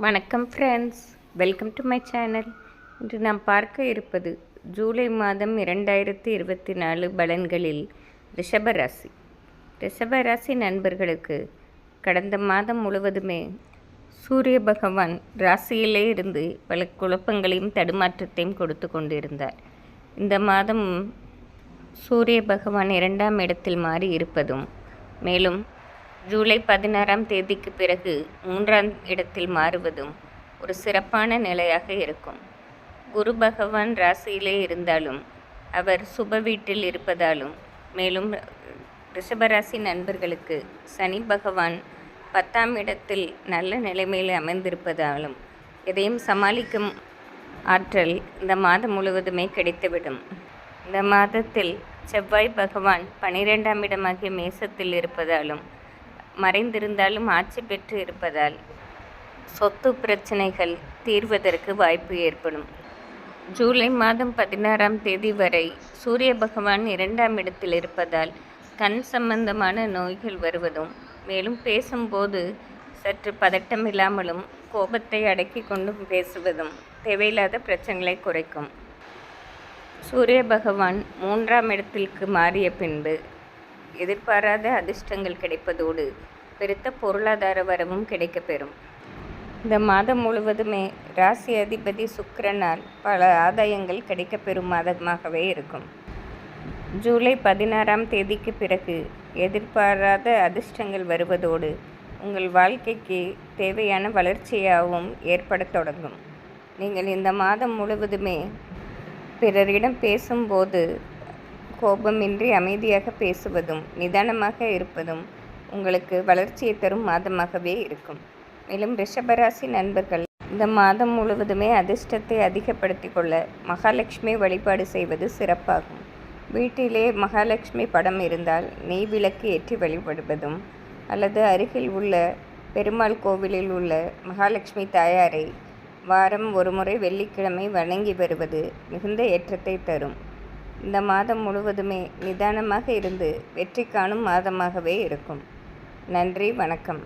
வணக்கம் friends welcome to my channel இன்று நாம் பார்க்க இருப்பது ஜூலை மாதம் இரண்டாயிரத்தி இருபத்தி நாலு பலன்களில் ரிஷபராசி ரிஷபராசி நண்பர்களுக்கு கடந்த மாதம் முழுவதுமே சூரிய பகவான் ராசியிலே இருந்து பல குழப்பங்களையும் தடுமாற்றத்தையும் கொடுத்து கொண்டிருந்தார். இந்த மாதம் சூரிய பகவான் இரண்டாம் இடத்தில் மாறி இருப்பதும் மேலும் ஜூலை பதினாறாம் தேதிக்கு பிறகு மூன்றாம் இடத்தில் மாறுவதும் ஒரு சிறப்பான நிலையாக இருக்கும். குரு பகவான் ராசியிலே இருந்தாலும் அவர் சுப வீட்டில் இருப்பதாலும் மேலும் ரிஷபராசி நண்பர்களுக்கு சனி பகவான் பத்தாம் இடத்தில் நல்ல நிலைமையில் அமைந்திருப்பதாலும் எதையும் சமாளிக்கும் ஆற்றல் இந்த மாதம் முழுவதுமே கிடைத்துவிடும். இந்த மாதத்தில் செவ்வாய் பகவான் பனிரெண்டாம் இடமாகிய மேசத்தில் இருப்பதாலும் மறைந்திருந்தாலும் ஆட்சி பெற்று இருப்பதால் சொத்து பிரச்சனைகள் தீர்வதற்கு வாய்ப்பு ஏற்படும். ஜூலை மாதம் பதினாறாம் தேதி வரை சூரிய பகவான் இரண்டாம் இடத்தில் இருப்பதால் கண் சம்பந்தமான நோய்கள் வருவதும் மேலும் பேசும்போது சற்று பதட்டம் இல்லாமலும் கோபத்தை அடக்கி கொண்டும் பேசுவதும் தேவையில்லாத பிரச்சனைகளை குறைக்கும். சூரிய பகவான் மூன்றாம் இடத்திற்கு மாறிய பின்பு எதிர்பாராத அதிர்ஷ்டங்கள் கிடைப்பதோடு பெருத்த பொருளாதார வரவும் கிடைக்கப்பெறும். இந்த மாதம் முழுவதுமே ராசி அதிபதி சுக்கரனால் பல ஆதாயங்கள் கிடைக்கப்பெறும் மாதமாகவே இருக்கும். ஜூலை பதினாறாம் தேதிக்கு பிறகு எதிர்பாராத அதிர்ஷ்டங்கள் வருவதோடு உங்கள் வாழ்க்கைக்கு தேவையான வளர்ச்சியாகவும் ஏற்படத் தொடங்கும். நீங்கள் இந்த மாதம் முழுவதுமே பிறரிடம் பேசும்போது கோபமின்றி அமைதியாக பேசுவதும் நிதானமாக இருப்பதும் உங்களுக்கு வளர்ச்சியை தரும் மாதமாகவே இருக்கும். மேலும் ரிஷபராசி நண்பர்கள் இந்த மாதம் முழுவதுமே அதிர்ஷ்டத்தை அதிகப்படுத்தி கொள்ள மகாலட்சுமி வழிபாடு செய்வது சிறப்பாகும். வீட்டிலே மகாலட்சுமி படம் இருந்தால் நெய் விளக்கு ஏற்றி வழிபடுவதும் அல்லது அருகில் உள்ள பெருமாள் கோவிலில் உள்ள மகாலட்சுமி தாயாரை வாரம் ஒருமுறை வெள்ளிக்கிழமை வணங்கி வருவது மிகுந்த ஏற்றத்தை தரும். இந்த மாதம் முழுவதுமே நிதானமாக இருந்து வெற்றி காணும் மாதமாகவே இருக்கும். நன்றி வணக்கம்.